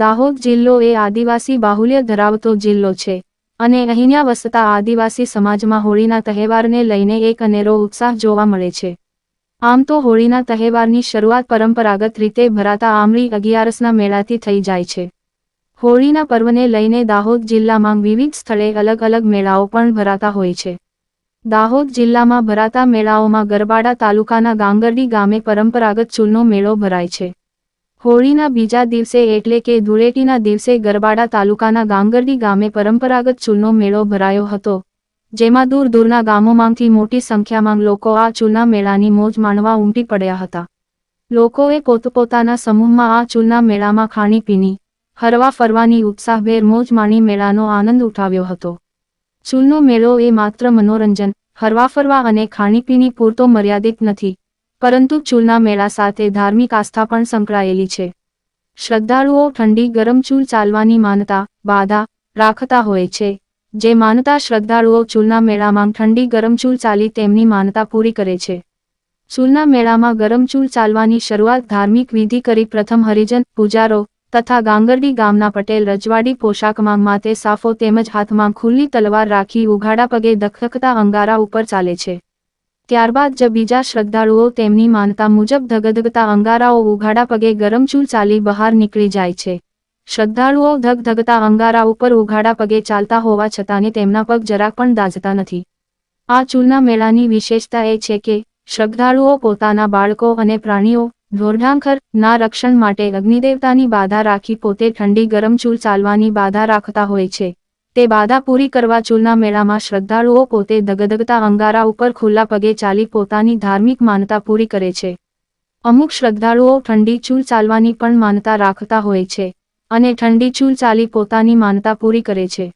દાહોદ જિલ્લો એ આદિવાસી બાહુલ્ય ધરાવતો જિલ્લો છે અને અહીંયા વસતા આદિવાસી સમાજમાં હોળીના તહેવારને લઈને એક અનેરો ઉત્સાહ જોવા મળે છે. આમ તો હોળીના તહેવારની શરૂઆત પરંપરાગત રીતે ભરાતા આમળી અગિયારસના મેળાથી થઈ જાય છે. હોળીના પર્વને લઈને દાહોદ જિલ્લામાં વિવિધ સ્થળે અલગ અલગ મેળાઓ પણ ભરાતા હોય છે. દાહોદ જિલ્લામાં ભરાતા મેળાઓમાં ગરબાડા તાલુકાના ગાંગરડી ગામે પરંપરાગત ચૂલનો મેળો ભરાય છે. હોળીના બીજા દિવસે એટલે કે ધૂળેટીના દિવસે ગરબાડા તાલુકાના ગાંગરડી ગામે પરંપરાગત ચૂલનો મેળો ભરાયો હતો, જેમાં દૂર દૂરના ગામોમાંથી મોટી સંખ્યામાં લોકો આ ચૂલના મેળાની મોજ માણવા ઉમટી પડ્યા હતા. લોકોએ પોતપોતાના સમૂહમાં આ ચૂલના મેળામાં ખાણીપીણી હરવા ફરવાની ઉત્સાહભેર મોજ માણી મેળાનો આનંદ ઉઠાવ્યો હતો. ચૂલનો મેળો એ માત્ર મનોરંજન, હરવા ફરવા અને ખાણીપીણી પૂરતો મર્યાદિત નથી પરંતુ ચૂલના મેળા સાથે ધાર્મિક આસ્થા પણ સંકળાયેલી છે. શ્રદ્ધાળુઓ ઠંડી ગરમ ચૂલ ચાલવાની માનતા, બાધા, રાખતા હોય છે. જે માનતા શ્રદ્ધાળુઓ ચૂલના મેળામાં ઠંડી ગરમ ચૂલ ચાલી તેમની માનતા પૂરી કરે છે. ચૂલના મેળામાં ગરમ ચૂલ ચાલવાની શરૂઆત ધાર્મિક વિધિ કરી પ્રથમ હરિજન, પૂજારો તથા ગાંગરડી ગામના પટેલ રજવાડી પોશાકમાં માથે સાફો તેમજ હાથમાં ખુલ્લી તલવાર રાખી ઉઘાડા પગે દખખતા અંગારા ઉપર ચાલે છે. ત્યારબાદ જ બીજા શ્રદ્ધાળુઓ તેમની માનતા મુજબ ધગધગતા અંગારાઓ ઉઘાડા પગે ગરમચૂલ ચાલી બહાર નીકળી જાય છે. શ્રદ્ધાળુઓ ધગધગતા અંગારા ઉપર ઉઘાડા પગે ચાલતા હોવા છતાંને તેમના પગ જરાક પણ દાઝતા નથી. આ ચૂલના મેળાની વિશેષતા એ છે કે, શ્રદ્ધાળુઓ પોતાના બાળકો અને પ્રાણીઓ ઢોરઢાંખર ના રક્ષણ માટે અગ્નિદેવતાની બાધા રાખી પોતે ઠંડી ગરમ ચૂલ ચાલવાની બાધા રાખતા હોય છે. તે બાધા પૂરી કરવા ચૂલના મેળામાં શ્રદ્ધાળુઓ પોતે ધગધગતા અંગારા ઉપર ખુલ્લા પગે ચાલી પોતાની ધાર્મિક માનતા પૂરી કરે છે. અમુક શ્રદ્ધાળુઓ ઠંડી ચૂલ ચાલવાની પણ માનતા રાખતા હોય છે અને ઠંડી ચૂલ ચાલી પોતાની માનતા પૂરી કરે છે.